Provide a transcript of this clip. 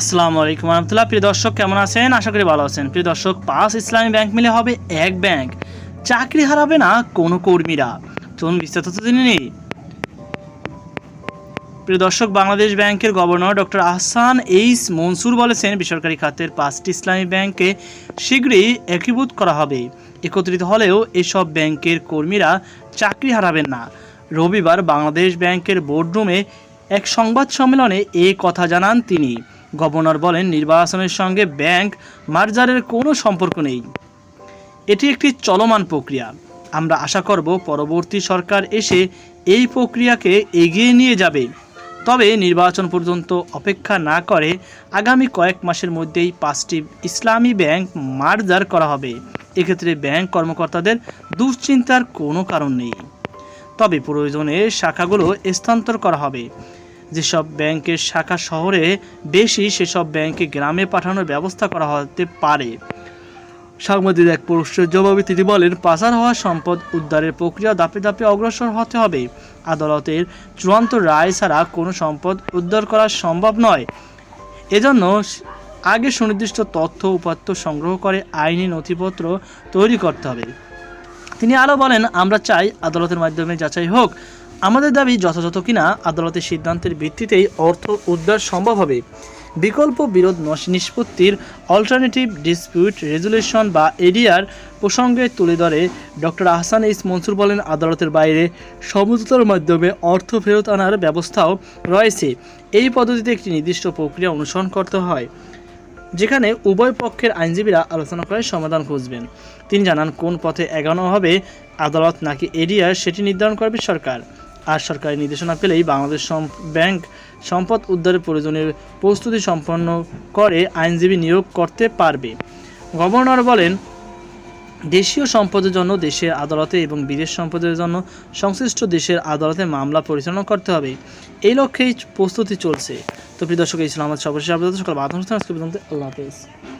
আসসালামু আলাইকুম রহমতুল্লাহ। প্রিয় দর্শক, কেমন আছেন? আশা করি ভালো আছেন। প্রিয় দর্শক, পাঁচ ইসলামী ব্যাংক মিলে হবে এক ব্যাংক। চাকরি হারাবে না কোনো কর্মীরা। চলুন বিস্তারিত জেনে নিই। প্রিয় দর্শক, বাংলাদেশ ব্যাংকের governor doctor Ahsan H Mansur বলেছেন, বেসরকারি খাতের পাঁচটি ইসলামী ব্যাংকে শীঘ্রই একীভূত করা হবে। একত্রিত হলেও এসব ব্যাংকের কর্মীরা চাকরি হারাবেন না। রবিবার বাংলাদেশ ব্যাংকের বোর্ডরুমে এক সংবাদ সম্মেলনে এ কথা জানান তিনি। গভর্নর বলেন, নির্বাচনের সঙ্গে ব্যাংক মার্জারের কোনো সম্পর্ক নেই। এটি একটি চলমান প্রক্রিয়া। আমরা আশা করব পরবর্তী সরকার এসে এই প্রক্রিয়াকে এগিয়ে নিয়ে যাবে। তবে নির্বাচন পর্যন্ত অপেক্ষা না করে আগামী কয়েক মাসের মধ্যেই পাঁচটি ইসলামী ব্যাংক মার্জার করা হবে। এক্ষেত্রে ব্যাংক কর্মকর্তাদের দুশ্চিন্তার কোনো কারণ নেই। তবে প্রয়োজনে শাখাগুলো স্থানান্তর করা হবে। যেসব ব্যাংকের শাখা শহরে বেশি সেসব ব্যাংকে গ্রামে পাঠানোর ব্যবস্থা করা হতে পারে। সাংবাদিক এক প্রশ্নের জবাবে তিনি বলেন, পাচার হওয়া সম্পদ উদ্ধারের প্রক্রিয়া দাপে দাপে অগ্রসর হতে হবে। আদালতের চূড়ান্ত রায় ছাড়া কোনো সম্পদ উদ্ধার করা সম্ভব নয়। এজন্য আগে সুনির্দিষ্ট তথ্য উপাত্ত সংগ্রহ করে আইনি নথিপত্র তৈরি করতে হবে। তিনি আরও বলেন, আমরা চাই আদালতের মাধ্যমে যাচাই হোক আমাদের দাবি যথাযথ কিনা আদালতের সিদ্ধান্তের ভিত্তিতেই অর্থ উদ্ধার সম্ভব হবে। বিকল্প বিরোধ নিষ্পত্তির অল্টারনেটিভ ডিসপিউট রেজুলেশন বা এডিআর প্রসঙ্গে তুলে ধরে ডক্টর আহসান ইস মনসুর বলেন, আদালতের বাইরে সমঝোতার মাধ্যমে অর্থ ফেরত আনার ব্যবস্থাও রয়েছে। এই পদ্ধতিতে একটি নির্দিষ্ট প্রক্রিয়া অনুসরণ করতে হয়, যেখানে উভয় পক্ষের আইনজীবীরা আলোচনা করে সমাধান খুঁজবেন। তিনি জানান, কোন পথে এগানো হবে আদালত নাকি এরিয়ার সেটি নির্ধারণ করবে সরকার। আর সরকারি নির্দেশনা পেলেই বাংলাদেশ ব্যাংক সম্পদ উদ্ধারের প্রয়োজনীয় প্রস্তুতি সম্পন্ন করে আইনজীবী নিয়োগ করতে পারবে। গভর্নর বলেন, দেশীয় সম্পদের জন্য দেশের আদালতে এবং বিদেশ সম্পদের জন্য সংশ্লিষ্ট দেশের আদালতে মামলা পরিচালনা করতে হবে। এই লক্ষ্যেই প্রস্তুতি চলছে। তো প্রিয় দর্শক আমার সর্বশেষ আবেদন সকাল বাদ আজকে আল্লাহ হাফেজ।